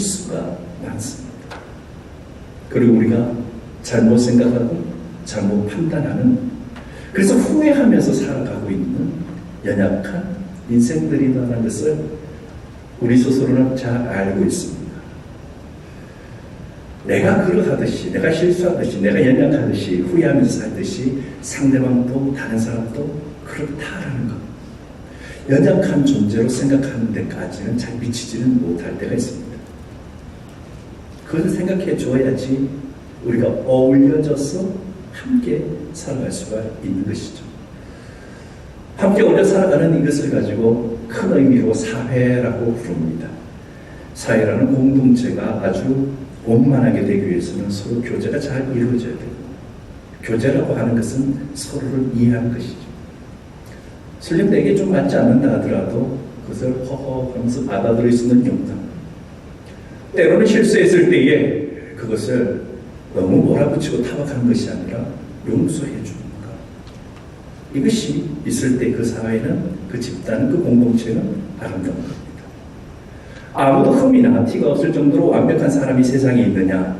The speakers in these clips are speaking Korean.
실수가 많습니다. 그리고 우리가 잘못 생각하고 잘못 판단하는 그래서 후회하면서 살아가고 있는 연약한 인생들이라는 것을 우리 스스로는 잘 알고 있습니다. 내가 그러하듯이, 내가 실수하듯이, 내가 연약하듯이, 후회하면서 살듯이 상대방도 다른 사람도 그렇다라는 것. 연약한 존재로 생각하는 데까지는 잘 미치지는 못할 때가 있습니다. 그것을 생각해 줘야지 우리가 어울려져서 함께 살아갈 수가 있는 것이죠. 함께 어울려 살아가는 이것을 가지고 큰 의미로 사회라고 부릅니다. 사회라는 공동체가 아주 원만하게 되기 위해서는 서로 교제가 잘 이루어져야 되고 교제라고 하는 것은 서로를 이해하는 것이죠. 설령 내게 좀 맞지 않는다 하더라도 그것을 허허 하면서 받아들일 수 있는 용담. 때로는 실수했을 때에 그것을 너무 몰아붙이고 타박하는 것이 아니라 용서해 주는 것. 이것이 있을 때 그 사회는, 그 집단은, 그 공동체는 아름다운 겁니다. 아무도 흠이나 티가 없을 정도로 완벽한 사람이 세상에 있느냐?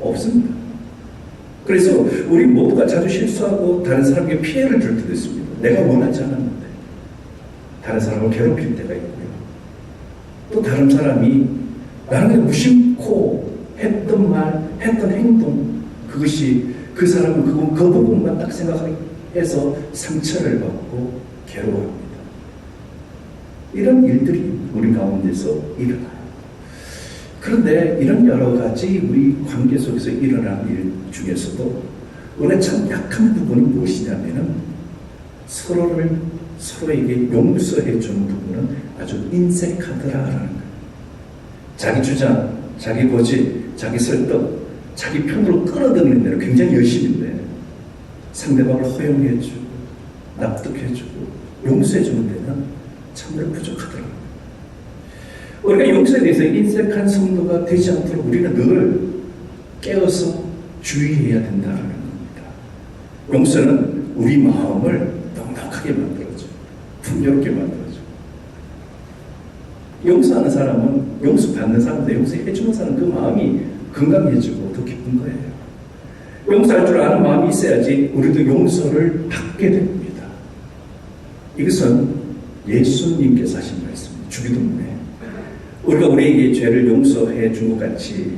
없습니다. 그래서 우리 모두가 자주 실수하고 다른 사람에게 피해를 줄 때도 있습니다. 내가 원하지 않았는데. 다른 사람을 괴롭힐 때가 있고요. 또 다른 사람이 나는 무심코 했던 말, 했던 행동, 그것이 그 사람은 그건 그 부분만 딱 생각해서 상처를 받고 괴로워합니다. 이런 일들이 우리 가운데서 일어나요. 그런데 이런 여러 가지 우리 관계 속에서 일어나는 일 중에서도 우리가 참 약한 부분이 무엇이냐면은 서로를 서로에게 용서해 주는 부분은 아주 인색하더라라는 거예요. 자기 주장, 자기 고집, 자기 설득, 자기 편으로 끌어들이는 데는 굉장히 열심인데 상대방을 허용해 주고 납득해 주고 용서해 주는 데는 참으로 부족하더라고요. 우리가 용서에 대해서 인색한 성도가 되지 않도록 우리는 늘 깨어서 주의해야 된다는 겁니다. 용서는 우리 마음을 넉넉하게 만들어줘. 풍요롭게 만들어줘. 용서하는 사람은 용서 받는 사람도 용서 해주는 사람 그 마음이 건강해지고 더 기쁜 거예요. 용서할 줄 아는 마음이 있어야지 우리도 용서를 받게 됩니다. 이것은 예수님께서 하신 말씀입니다. 주기도문에. 우리가 우리에게 죄를 용서해 준 것 같이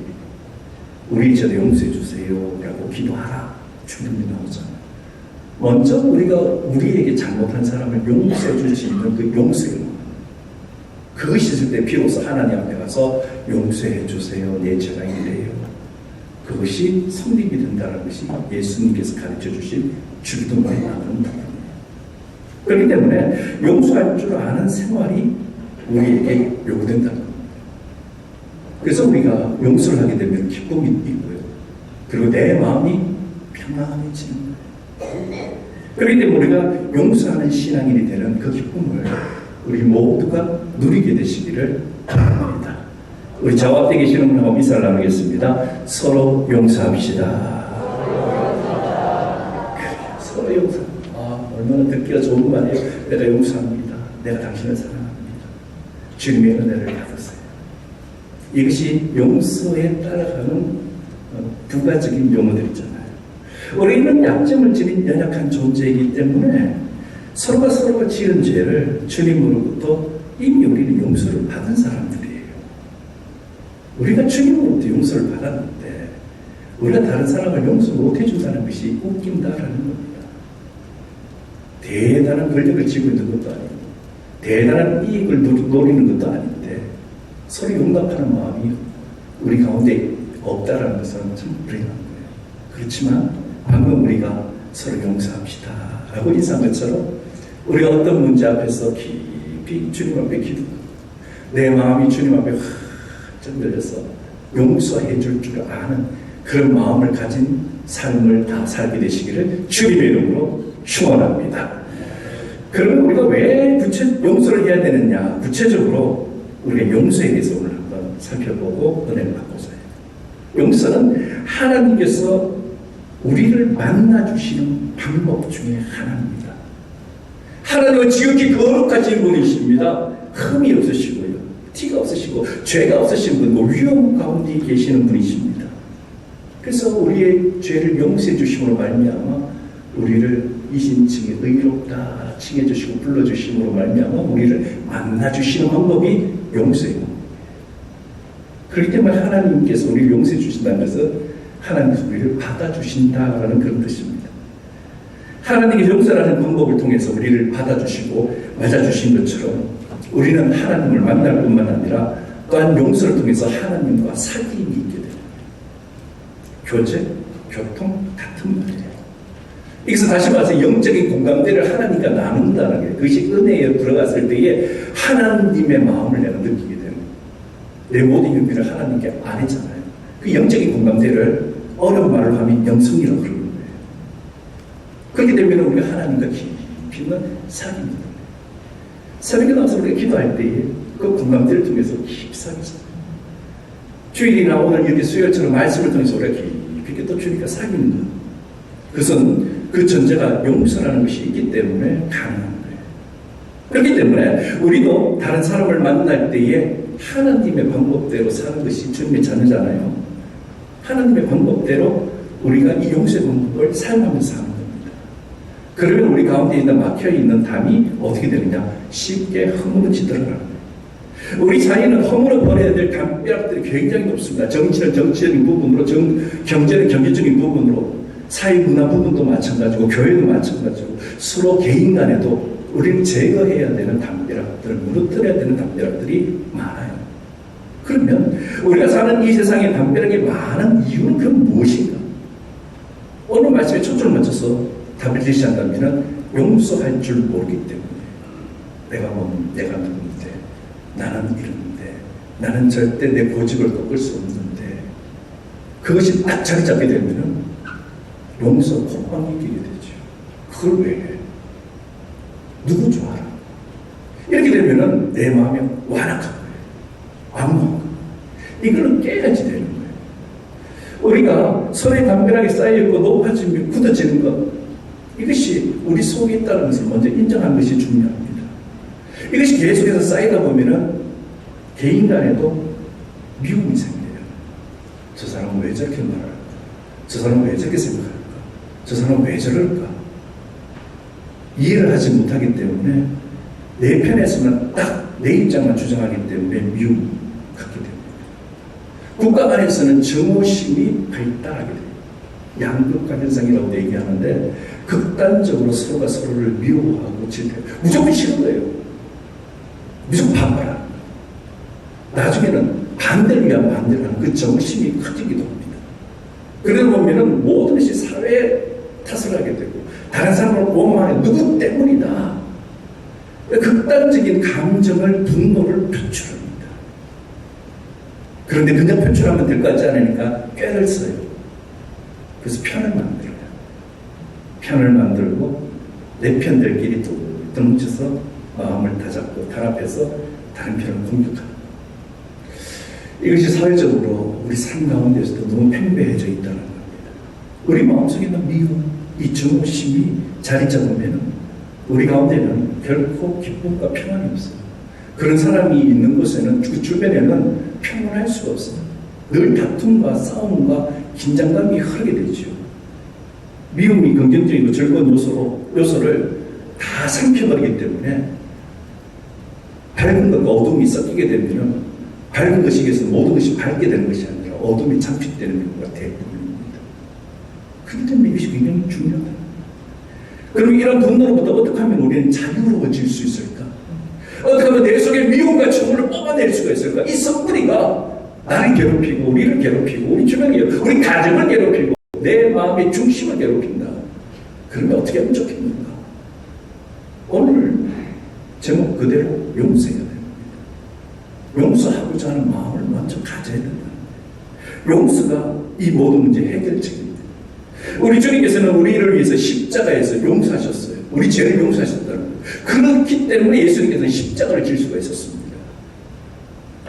우리 죄도 용서해 주세요 라고 기도하라. 주님이 나오잖아요. 먼저 우리가 우리에게 잘못한 사람을 용서해 줄 수 있는 그 용서의. 그것이 있을 때 비로소 하나님 앞에 가서 용서해 주세요. 내 죄가 이래요. 그것이 성립이 된다는 것이 예수님께서 가르쳐 주신 주기도문에 나오는. 그렇기 때문에 용서할 줄 아는 생활이 우리에게 요구된다는. 그래서 우리가 용서를 하게 되면 기쁨이 있고요. 그리고 내 마음이 평안해지는 거예요. 그렇기 때문에 우리가 용서하는 신앙인이 되는 그 기쁨을 우리 모두가 누리게 되시기를 바랍니다. 우리 저 앞에 계시는 분하고 인사를 나누겠습니다. 서로 용서합시다. 그래요. 서로 용서. 아, 얼마나 듣기가 좋은 말이에요. 내가 용서합니다. 내가 당신을 사랑합니다. 주님의 은혜를 받으세요. 이것이 용서에 따라가는 어, 부가적인 용어들이잖아요. 우리는 약점을 지닌 연약한 존재이기 때문에 서로가 서로가 지은 죄를 주님으로부터 이미 우리는 용서를 받은 사람들이에요. 우리가 주님으로부터 용서를 받았는데 우리가 다른 사람을 용서 못 해준다는 것이 웃긴다라는 겁니다. 대단한 권력을 쥐고 있는 것도 아니고 대단한 이익을 노리는 것도 아닌데 서로 용납하는 마음이 우리 가운데 없다라는 것은 참 불행한 거예요. 그렇지만 방금 우리가 서로 용서합시다 라고 인사한 것처럼 우리가 어떤 문제 앞에서 깊이 주님 앞에 기도하고 내 마음이 주님 앞에 활짝 열려서 용서해 줄 줄 아는 그런 마음을 가진 삶을 다 살게 되시기를 주님의 이름으로 축원합니다. 그러면 우리가 왜 구체 용서를 해야 되느냐? 구체적으로 우리가 용서에 대해서 오늘 한번 살펴보고 은혜를 받고자 해요. 용서는 하나님께서 우리를 만나 주시는 방법 중에 하나입니다. 하나님은 지극히 거룩하신 분이십니다. 흠이 없으시고요. 티가 없으시고 죄가 없으신 분, 뭐 위험 가운데 계시는 분이십니다. 그래서 우리의 죄를 용서해 주심으로 말미암아 우리를 이신칭에 의롭다 칭해 주시고 불러 주심으로 말미암아 우리를 만나 주시는 방법이 용서예요. 그렇기 때문에 하나님께서 우리를 용서해 주신다는 것은 하나님께서 우리를 받아 주신다라는 그런 뜻입니다. 하나님의 용서라는 방법을 통해서 우리를 받아주시고 맞아주신 것처럼 우리는 하나님을 만날 뿐만 아니라 또한 용서를 통해서 하나님과 사귐이 있게 됩니다. 교제, 교통 같은 말이에요. 여기서 다시 말해서 영적인 공감대를 하나님과 나눈다는 게 그것이 은혜에 들어갔을 때에 하나님의 마음을 내가 느끼게 되는. 내 모든 연비를 하나님께 안 했잖아요. 그 영적인 공감대를 어려운 말로 하면 영성이라고 그러는 거예요. 그렇게 되면 우리가 하나님과 있는 사귐입니다. 새벽에 나와서 우리가 기도할 때에 그 공감대를 통해서 사귀잖아요. 주일이나 오늘 이렇게 수요일처럼 말씀을 통해서 우리가 깊이 있게 또 주님과 사귀는 것. 그것은 그 전제가 용서라는 것이 있기 때문에 가능한 거예요. 그렇기 때문에 우리도 다른 사람을 만날 때에 하나님의 방법대로 사는 것이 주님의 자녀잖아요. 하나님의 방법대로 우리가 이 용서의 방법을 사용하면서. 그러면 우리 가운데 있는 막혀 있는 담이 어떻게 되느냐? 쉽게 허물어지 더라고요. 우리 사이는 허물어 버려야 될 담벼락들이 굉장히 높습니다. 정치는 정치적인 부분으로, 정, 경제는 경제적인 부분으로, 사회 문화 부분도 마찬가지고, 교회도 마찬가지고, 서로 개인 간에도 우리는 제거해야 되는 담벼락들을 무너뜨려야 되는 담벼락들이 많아요. 그러면 우리가 사는 이 세상에 담벼락이 많은 이유는 그럼 무엇인가? 오늘 말씀에 초점을 맞춰서 답을 제시한다면 용서할 줄 모르기 때문에 내가 뭐 내가 누군데 나는 이런데 나는 절대 내 고집을 꺾을 수 없는데 그것이 딱 자리 잡게 되면 용서 콧방이 끼게 되죠. 그걸 왜 해? 누구 좋아라? 이렇게 되면은 내 마음이 완악한 거예요. 거예요. 이거는 깨야지 되는 거예요. 우리가 서로의 담벼락이 쌓여있고 높아지면 굳어지는 것, 이것이 우리 속에 있다는 것을 먼저 인정하는 것이 중요합니다. 이것이 계속해서 쌓이다 보면은 개인 간에도 미움이 생겨요. 저 사람은 왜 저렇게 말할까? 저 사람은 왜 저렇게 생각할까? 저 사람은 왜 저럴까? 이해를 하지 못하기 때문에 내 편에서는 딱내 입장만 주장하기 때문에 미움 갖게 됩니다. 국가 간에서는 정오심이 발달하게 돼요. 양극화 현상이라고 얘기하는데 극단적으로 서로가 서로를 미워하고 질투 무조건 싫은 거예요. 무조건 거예요. 나중에는 반대를 위한 반대를 하는 그 정심이 커지기도 합니다. 그러다 보면은 모든 것이 사회에 탓을 하게 되고 다른 사람을 원망해 누구 때문이다. 극단적인 감정을 분노를 표출합니다. 그런데 그냥 표출하면 될 것 같지 않으니까 꾀를 써요. 그래서 만들어요. 편을 만들고 내 편들끼리 또 뭉쳐서 마음을 다잡고 단합해서 다른 편을 공격하는 이것이 사회적으로 우리 삶 가운데서도 너무 팽배해져 있다는 겁니다. 우리 마음속에 있는 미움, 이 정오심이 자리 잡으면 우리 가운데는 결코 기쁨과 평안이 없어요. 그런 사람이 있는 곳에는 그 주변에는 평온할 수가 없어요. 늘 다툼과 싸움과 긴장감이 흐르게 되죠. 미움이 긍정적이고 즐거운 요소로, 요소를 다 삼켜버리기 때문에 밝은 것과 어둠이 섞이게 되면 밝은 것이 위해서 모든 것이 밝게 되는 것이 아니라 어둠이 잠식되는 경우가 대부분입니다. 그렇기 때문에 이것이 굉장히 중요하다. 그럼 이런 분노로부터 어떻게 하면 우리는 자유로워질 수 있을까? 어떻게 하면 내 속에 미움과 증오를 뽑아낼 수가 있을까? 이 썩부리가 나를 괴롭히고 우리를 괴롭히고 우리 주변에 우리 가정을 괴롭히고 내 마음의 중심을 괴롭힌다. 그러면 어떻게 하면 좋겠는가? 오늘 제목 그대로 용서해야 됩니다. 용서하고자 하는 마음을 먼저 가져야 된다. 용서가 이 모든 문제 해결책입니다. 우리 주님께서는 우리를 위해서 십자가에서 용서하셨어요. 우리 죄를 용서하셨다는 거예요. 그렇기 때문에 예수님께서는 십자가를 질 수가 있었습니다.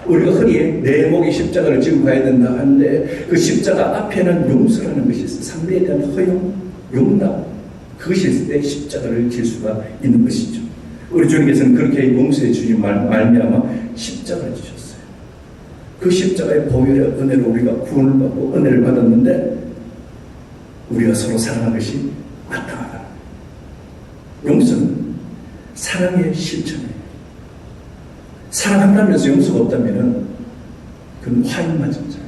우리가 흔히 내 목에 십자가를 지고 가야 된다 하는데 그 십자가 앞에는 용서라는 것이 있어요. 상대에 대한 허용, 용납 그것이 있을 때 십자가를 질 수가 있는 것이죠. 우리 주님께서는 그렇게 용서해 주신 말, 말미암아 십자가를 지셨어요. 그 십자가의 보혈의 은혜로 우리가 구원을 받고 은혜를 받았는데 우리가 서로 사랑하는 것이 마땅하다. 용서는 사랑의 실천이에요. 사랑한다면서 용서가 없다면 그건 화인 맞은 자예요.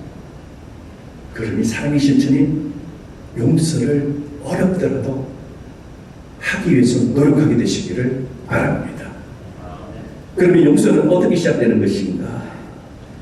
그러니 사랑의 실천이 용서를 어렵더라도 하기 위해서 노력하게 되시기를 바랍니다. 그러면 용서는 어떻게 시작되는 것인가?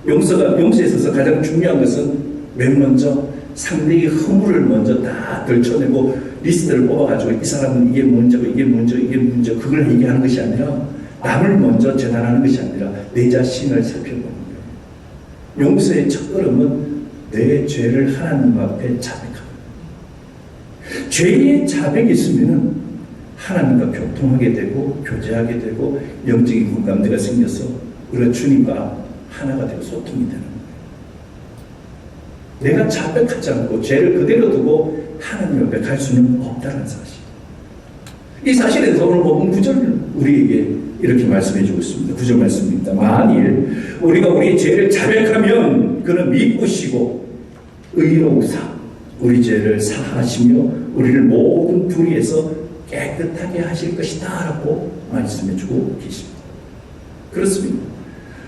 용서가 용서에 있어서 가장 중요한 것은 맨 먼저 상대의 허물을 먼저 다 들춰내고 리스트를 뽑아가지고 이 사람은 이게 먼저고 이게 먼저 이게 먼저 그걸 얘기하는 것이 아니라 남을 먼저 재단하는 것이 아니라 내 자신을 살펴보는 거예요. 용서의 첫 걸음은 내 죄를 하나님 앞에 자백하는 거예요. 죄의 자백이 있으면은 하나님과 교통하게 되고 교제하게 되고 영적인 공감대가 생겨서 우리가 주님과 하나가 되고 소통이 되는. 내가 자백하지 않고 죄를 그대로 두고 하나님 앞에 갈 수는 없다는 사실. 이 사실에 대해서 오늘 본문 구절 우리에게 이렇게 말씀해 주고 있습니다. 구절 말씀입니다. 만일 우리가 우리의 죄를 자백하면 그는 믿으시고 의로우사 우리 죄를 사하시며 우리를 모든 불의에서 깨끗하게 하실 것이다 라고 말씀해 주고 계십니다. 그렇습니다.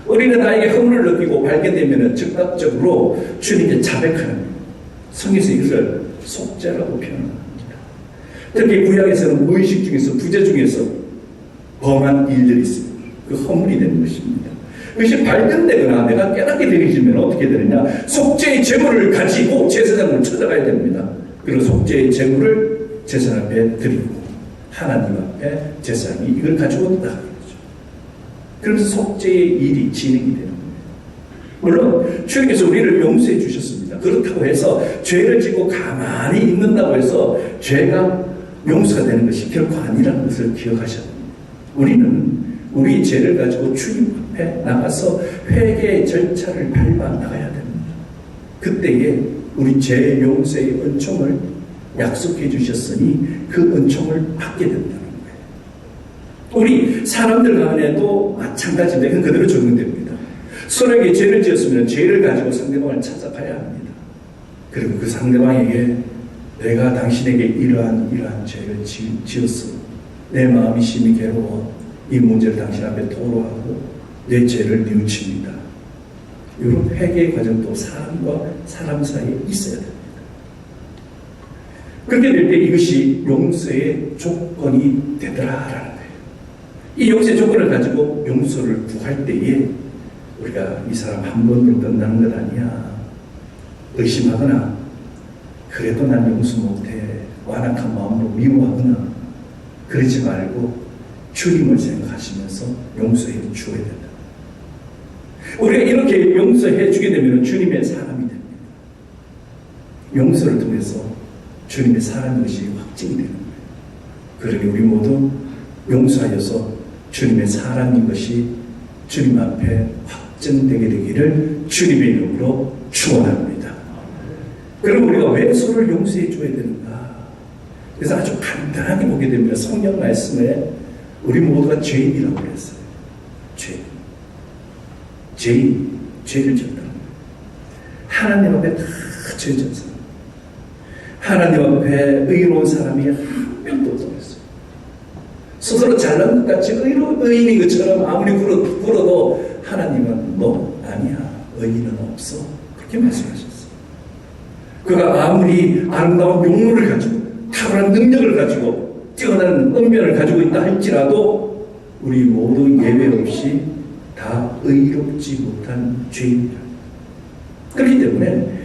우리는 나에게 허물을 느끼고 발견되면 즉각적으로 주님께 자백하는. 성경에서 이것을 속죄라고 표현합니다. 특히 구약에서는 무의식 중에서 부재 중에서 범한 일들이 있습니다. 그 허물이 되는 것입니다. 그것이 발견되거나 내가 깨닫게 되어지면 어떻게 되느냐? 속죄의 제물을 가지고 제사장을 찾아가야 됩니다. 그리고 속죄의 제물을 제사장 앞에 드리고 하나님 앞에 제사장이 이걸 가지고 나가는 거죠. 그러면서 속죄의 일이 진행이 되는. 물론 주님께서 우리를 용서해 주셨습니다. 그렇다고 해서 죄를 짓고 가만히 있는다고 해서 죄가 용서가 되는 것이 결코 아니라는 것을 기억하셔야 됩니다. 우리는 우리 죄를 가지고 주님 앞에 나가서 회개의 절차를 밟아 나가야 됩니다. 그때에 우리 죄 용서의 은총을 약속해 주셨으니 그 은총을 받게 된다는 거예요. 우리 사람들 간에도 마찬가지인데 그건 그대로 적용됩니다. 서로에게 죄를 지었으면 죄를 가지고 상대방을 찾아가야 합니다. 그리고 그 상대방에게 내가 당신에게 이러한 이러한 죄를 지, 지었어. 내 마음이 심히 괴로워. 이 문제를 당신 앞에 토로하고 내 죄를 뉘우칩니다. 이런 회개의 과정도 사람과 사람 사이에 있어야 됩니다. 그렇게 될 때 이것이 용서의 조건이 되더라라는 거예요. 이 용서의 조건을 가지고 용서를 구할 때에 우리가 이 사람 한 번으로 끝나는 것 아니야. 의심하거나 그래도 난 용서 못해. 완악한 마음으로 미워하거나 그러지 말고 주님을 생각하시면서 용서해 주어야 된다. 우리가 이렇게 용서해 주게 되면 주님의 사람이 됩니다. 용서를 통해서 주님의 사람인 것이 확증이 되는 거예요. 그러니 우리 모두 용서하여서 주님의 사람인 것이 주님 앞에 확증되게 되기를 주님의 이름으로 축원합니다. 그럼 우리가 왜 서로를 용서해 줘야 되는가? 그래서 아주 간단하게 보게 됩니다. 성경 말씀에 우리 모두가 죄인이라고 그랬어요. 죄. 죄인. 죄를 거예요. 하나님 앞에 다 죄졌어요. 하나님 앞에 의로운 사람이 한 명도 없었어요. 스스로 잘난 것 같이 의로, 의인인 것처럼 아무리 굴어, 굴어도 하나님은 너 아니야. 의인은 없어. 그렇게 말씀하셨어요. 그가 아무리 아름다운 용모를 가지고 탁월한 능력을 가지고 뛰어난 은변을 가지고 있다 할지라도 우리 모두 예외 없이 다 의롭지 못한 죄인이다. 그렇기 때문에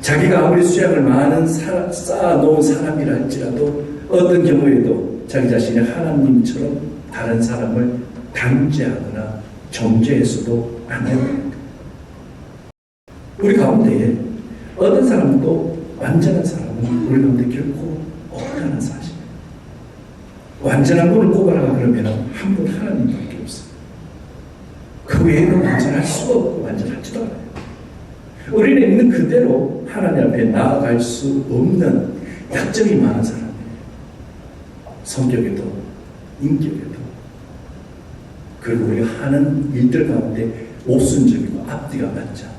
자기가 아무리 수양을 많은 사람, 쌓아놓은 사람이라 할지라도 어떤 경우에도 자기 자신이 하나님처럼 다른 사람을 단죄하거나 정죄해서도 안 됩니다. 우리 가운데에 어떤 사람도 완전한 사람은 우리 가운데 결코 없다는 사실. 완전한 분을 꼽아라 그러면 한 분 하나님밖에 없어요. 그 외에는 완전할 수가 없고 완전할지도 않아요. 우리는 있는 그대로 하나님 앞에 나아갈 수 없는 약점이 많은 사람이에요. 성격에도, 인격에도. 그리고 우리가 하는 일들 가운데 모순적이고 앞뒤가 맞지 않아요.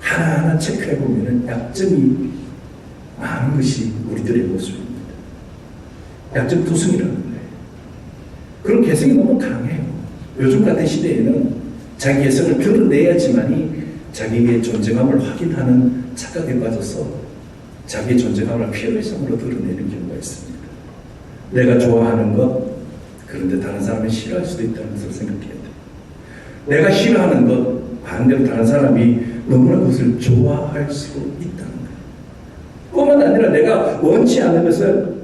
하나하나 체크해 보면은 약점이 많은 것이 우리들의 모습입니다. 약점 투성이라는 거예요. 그런 개성이 너무 강해요. 요즘 같은 시대에는 자기 개성을 드러내야지만이 자기의 존재감을 확인하는 착각에 빠져서 자기의 존재감을 피해의성으로 드러내는 경우가 있습니다. 내가 좋아하는 것, 그런데 다른 사람이 싫어할 수도 있다는 것을 생각해야 돼요. 내가 싫어하는 것, 반대로 다른 사람이 너무나 그것을 좋아할 수 아니라 내가 원치 않는 것을,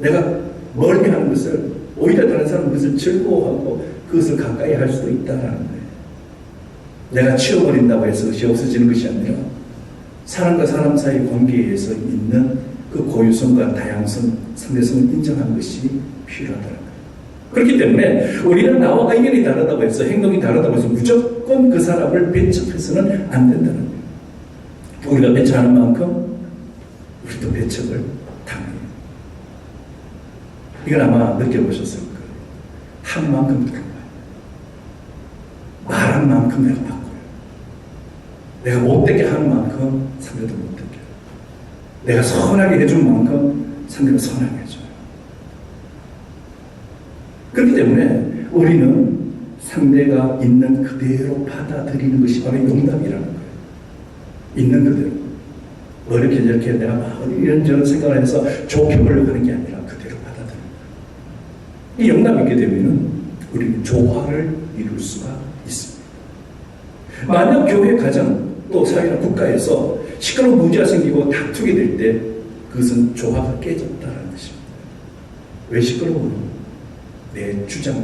내가 멀리 하는 것을, 오히려 다른 사람은 그것을 즐거워하고 그것을 가까이 할 수도 있다는 거예요. 내가 치워버린다고 해서 그것이 없어지는 것이 아니라 사람과 사람 사이 관계에서 있는 그 고유성과 다양성, 상대성을 인정하는 것이 필요하다는 거예요. 그렇기 때문에 우리는 나와 의견이 다르다고 해서 행동이 다르다고 해서 무조건 그 사람을 배척해서는 안 된다는 거예요. 우리가 배척하는 만큼 우리도 배척을 당해요. 이건 아마 느껴보셨을 거예요. 한 만큼 그런 거예요. 말한 만큼 내가 바꿔요. 내가 못되게 하는 만큼 상대도 못되게. 내가 선하게 해준 만큼 상대가 선하게 해줘요. 그렇기 때문에 우리는 상대가 있는 그대로 받아들이는 것이 바로 용답이라는 거예요. 있는 그대로. 뭐 이렇게 저렇게 내가 막 이런저런 생각을 해서 좋게 보려고 하는 게 아니라 그대로 거예요. 이 용답이 있게 되면은 우리는 조화를 이룰 수가 있습니다. 만약 교회 가정 또 사회나 국가에서 시끄러운 문제가 생기고 다투게 될 때 그것은 조화가 깨졌다는 것입니다. 왜 시끄러워요? 내 주장을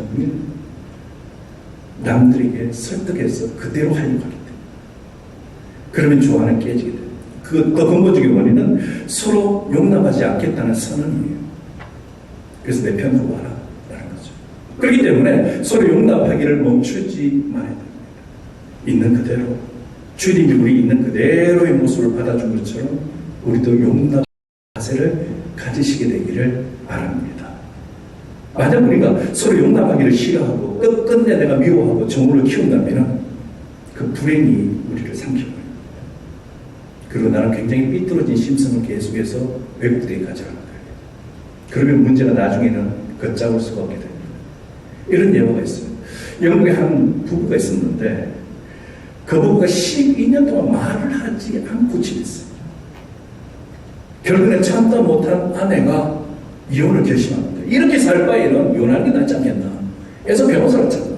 남들에게 설득해서 그대로 하려고 하기 때문에. 그러면 조화는 깨지게 돼요. 그 더 근본적인 원인은 서로 용납하지 않겠다는 선언이에요. 그래서 내 편으로 와라. 라는 거죠. 그렇기 때문에 서로 용납하기를 멈추지 말아야 됩니다. 있는 그대로. 주님이 우리 있는 그대로의 모습을 받아준 것처럼 우리도 용납 자세를 가지시게 되기를 바랍니다. 만약 우리가 서로 용납하기를 싫어하고 끝끝내 내가 미워하고 정오를 키운다면 그 불행이 우리를 삼켜버립니다. 그리고 나는 굉장히 삐뚤어진 심성을 계속해서 왜곡되게 가져가는 거예요. 그러면 문제가 나중에는 걷잡을 수가 없게 됩니다. 이런 예화가 있어요. 영국에 한 부부가 있었는데 그 부부가 12년 동안 말을 하지 않고 지냈어요. 결국에 참다 못한 아내가 이혼을 결심합니다. 이렇게 살 바에는 이혼하는 게 낫지 않겠나. 해서 변호사를 찾아갑니다.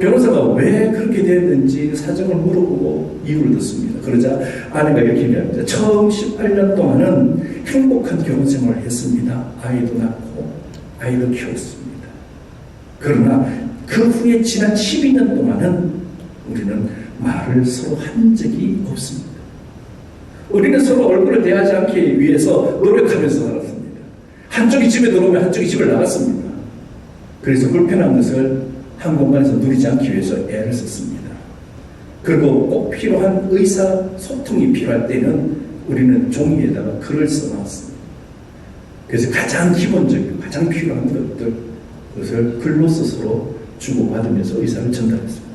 변호사가 왜 그렇게 됐는지 사정을 물어보고 이유를 듣습니다. 그러자 아내가 이렇게 얘기합니다. 처음 18년 동안은 행복한 결혼 생활을 했습니다. 아이도 낳고 아이도 키웠습니다. 그러나 그 후에 지난 12년 동안은 우리는 말을 서로 한 적이 없습니다. 우리는 서로 얼굴을 대하지 않기 위해서 노력하면서 살았습니다. 한쪽이 집에 들어오면 한쪽이 집을 나갔습니다. 그래서 불편한 것을 한 공간에서 누리지 않기 위해서 애를 썼습니다. 그리고 꼭 필요한 의사 소통이 필요할 때는 우리는 종이에다가 글을 써놨습니다. 그래서 가장 기본적이고 가장 필요한 것들, 그것을 글로써 서로 주고받으면서 의사를 전달했습니다.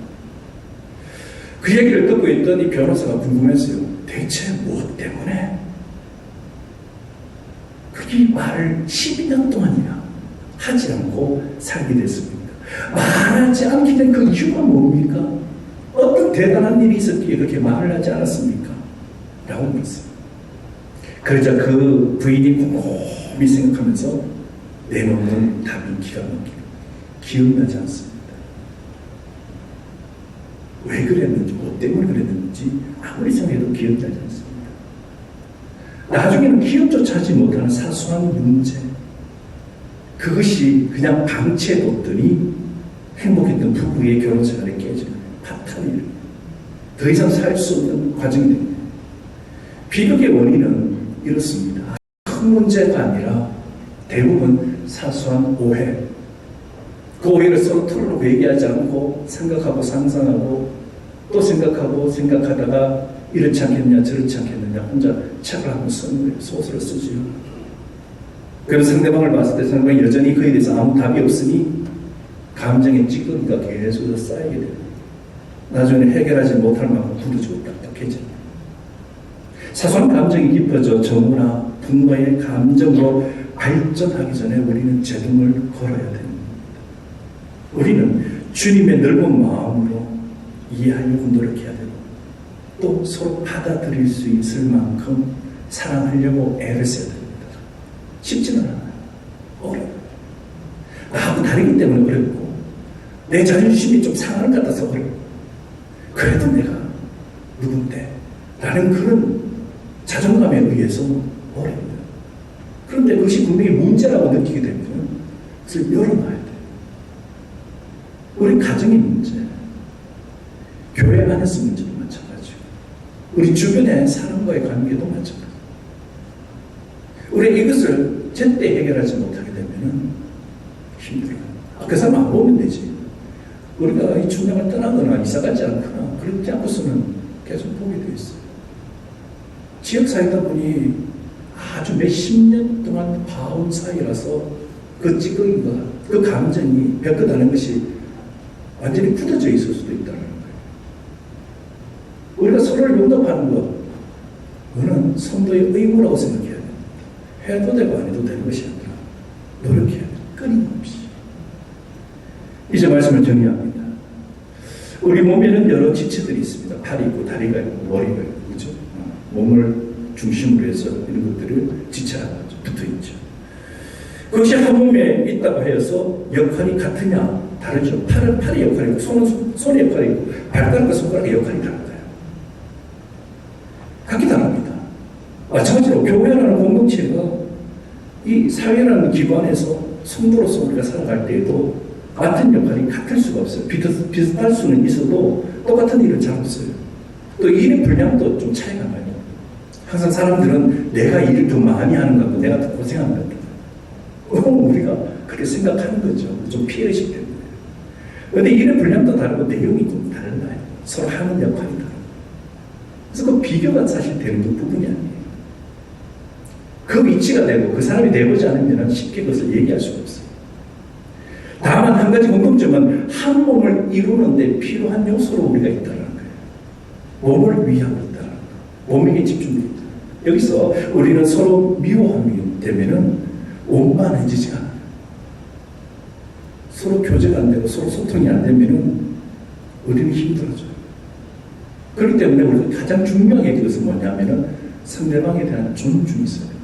그 얘기를 듣고 있던 이 변호사가 궁금했어요. 대체 무엇 때문에 그렇게 말을 12년 동안이나 하지 않고 살게 됐습니까? 말하지 않게 된 그 이유가 뭡니까? 어떤 대단한 일이 있었기에 그렇게 말을 하지 않았습니까? 라고 물었어요. 그러자 그 부인이 곰곰이 생각하면서 내놓는 답이 기가 막히고 기억나지 않습니다. 왜 그랬는지, 뭐 때문에 그랬는지 아무리 생각해도 기억나지 않습니다. 나중에는 기억조차 하지 못하는 사소한 문제, 그것이 그냥 방치해뒀더니 행복했던 부부의 결혼 생활이 깨지는 파탄이에요. 더 이상 살 수 없는 과정이 됩니다. 비극의 원인은 이렇습니다. 큰 문제가 아니라 대부분 사소한 오해. 그 오해를 서로 털어놓고 얘기하지 않고 생각하고 상상하고 또 생각하고 생각하다가 이렇지 않겠냐 저렇지 않겠느냐 혼자 책을 한번 쓰는 거예요. 소설을 쓰지요. 그래서 상대방을 봤을 때 상대방이 여전히 그에 대해서 아무 답이 없으니 감정의 찌꺼기가 계속 쌓이게 됩니다. 나중에 해결하지 못할 만큼 딱딱해지게 회전. 사소한 감정이 깊어져 정오나 분노의 감정으로 발전하기 전에 우리는 제동을 걸어야 됩니다. 우리는 주님의 넓은 마음으로 이해하려고 노력해야 되고 또 서로 받아들일 수 있을 만큼 사랑하려고 애를 써야 됩니다. 쉽지는 않아요. 어려워요. 나하고 다르기 때문에 어렵고 내 자존심이 좀 상하는 것 같아서 어렵고 그래도 내가 누군데 라는 그런 자존감에 의해서 어려워요. 그런데 그것이 분명히 문제라고 느끼게 되면 그것을 열어놔야 돼요. 우리 가정의 문제, 교회 안에서 문제도 마찬가지고, 우리 주변의 사람과의 관계도 마찬가지고, 우리 이것을 제때 해결하지 못하게 되면 힘들어요. 아, 그 사람 안 보면 되지. 우리가 이 중량을 떠나거나 이사 가지 않거나 그렇지 않고서는 계속 보게 돼 있어요. 지역 사회다 보니 아주 몇십 년 동안 봐온 사이라서 그 찌꺼기가 그 감정이 벽거다는 것이 완전히 굳어져 있을 수도 있다는 거예요. 우리가 서로를 용납하는 것, 그거는 성도의 의무라고 됩니다. 해도 되고 안 해도 되는 것이 아니라 노력해야 돼요. 끊임없이. 이제 말씀을 정리합니다. 우리 몸에는 여러 지체들이 있습니다. 팔이 있고 다리가 있고 머리가 있고 그죠? 몸을 중심으로 해서 이런 것들을 지체라고 하죠. 붙어 있죠. 그것이 한 몸에 있다고 해서 역할이 같으냐 다르죠. 팔은 팔의 역할이 있고 손은 손의 역할이 있고 발가락과 손가락의 역할이 거예요. 각기 다릅니다. 마찬가지로 교회라는 공동체가 이 사회라는 기관에서 성도로서 우리가 살아갈 때에도 같은 역할이 같을 수가 없어요. 비슷, 비슷할 수는 있어도 똑같은 일을 잘 없어요. 또 일의 분량도 좀 차이가 나요. 항상 사람들은 내가 일을 더 많이 하는 것 같고 내가 더 고생하는 것 같아요. 우리가 그렇게 생각하는 거죠. 좀 피해의식 때문에. 근데 일의 분량도 다르고 내용이 좀 달라요. 서로 하는 역할이 다르고. 그래서 그 비교가 사실 되는 그 부분이 아니에요. 그 위치가 되고 그 사람이 되보지 않으면 쉽게 그것을 얘기할 수가 없어요. 다만 한 가지 공통점은 한 몸을 이루는데 필요한 요소로 우리가 있다는 거예요. 몸을 위하고 있다는 거예요. 몸에게 집중되어 있다. 여기서 우리는 서로 미워함이 되면은 원만해지지가 않아요. 서로 교제가 안 되고 서로 소통이 안 되면은 우리는 힘들어져요. 그렇기 때문에 우리가 가장 중요하게 그것은 뭐냐면은 상대방에 대한 존중이 있어요.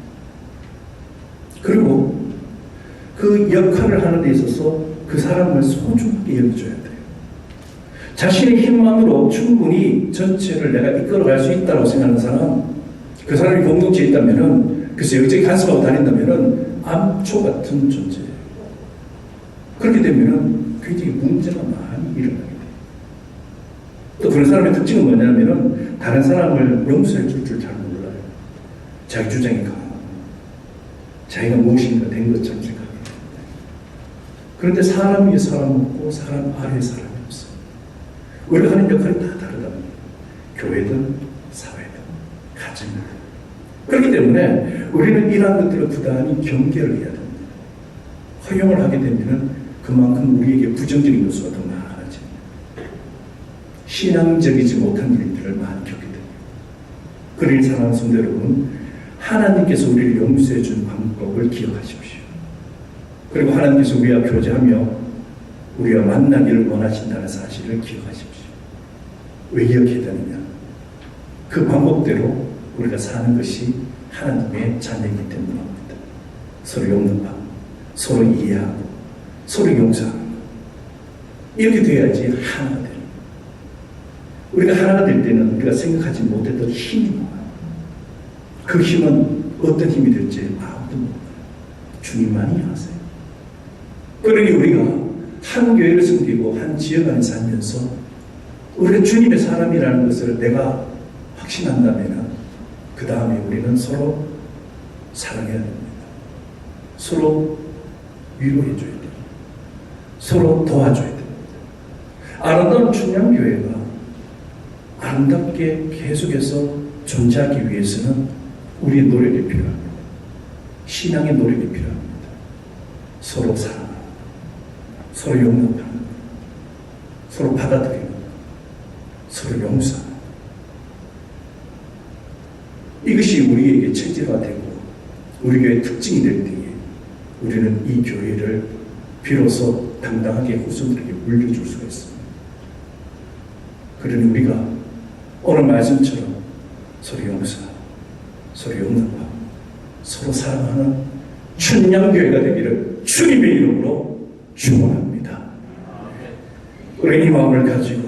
그리고 그 역할을 하는 데 있어서 그 사람을 소중하게 여겨줘야 돼요. 자신의 힘만으로 충분히 전체를 내가 이끌어갈 수 있다고 생각하는 사람, 그 사람이 공동체에 있다면은, 그래서 여기저기 간섭하고 다닌다면은 암초 같은 존재예요. 그렇게 되면은 굉장히 문제가 많이 일어나게 돼요. 또 그런 사람의 특징은 뭐냐면은 다른 사람을 용서해 줄 줄 잘 몰라요. 자기 주장이 강하고, 자기가 무엇인가 된 것처럼 생각해요. 그런데 사람 위에 사람 없고 사람 아래에 사람이 없어요. 우리가 하는 역할이 다 다르다. 교회든 사회든 가정이든. 그렇기 때문에 우리는 이러한 것들을 부단히 경계를 해야 됩니다. 허용을 하게 되면 그만큼 우리에게 부정적인 요소가 더 많아집니다. 신앙적이지 못한 일들을 많이 겪게 됩니다. 그를 사랑하는 성도 여러분, 하나님께서 우리를 용서해 준 방법 을 기억하십시오. 그리고 하나님께서 우리와 교제하며 우리와 만나기를 원하신다는 사실을 기억하십시오. 왜 기억해야 되느냐? 그 방법대로 우리가 사는 것이 하나님의 자녀이기 때문입니다. 서로 용납하고, 서로 이해하고, 서로 용서하고, 이렇게 돼야지 하나가 되는. 우리가 하나가 될 때는 우리가 생각하지 못했던 힘이 나와요. 그 힘은 어떤 힘이 될지 몰라요. 주님만이 아세요. 그러니 우리가 한 교회를 섬기고 한 지역 안에 살면서 우리가 주님의 사람이라는 것을 내가 확신한다면 그 다음에 우리는 서로 사랑해야 됩니다. 서로 위로해 줘야 됩니다. 서로 도와줘야 됩니다. 아름다운 충량교회가 아름답게 계속해서 존재하기 위해서는 우리의 노력이 필요합니다. 신앙의 노력이 필요합니다. 서로 사랑하고, 서로 용납하는, 서로 받아들이는, 서로 용서하는. 이것이 우리에게 체질화되고 우리 교회 특징이 될 때에 우리는 이 교회를 비로소 당당하게 후손들에게 물려줄 수가 있습니다. 그러니 우리가 오늘 말씀처럼 서로 용서하고 서로 용납하고 서로 사랑하는 천냥교회가 되기를 주님의 이름으로 축원합니다. 우리 이 마음을 가지고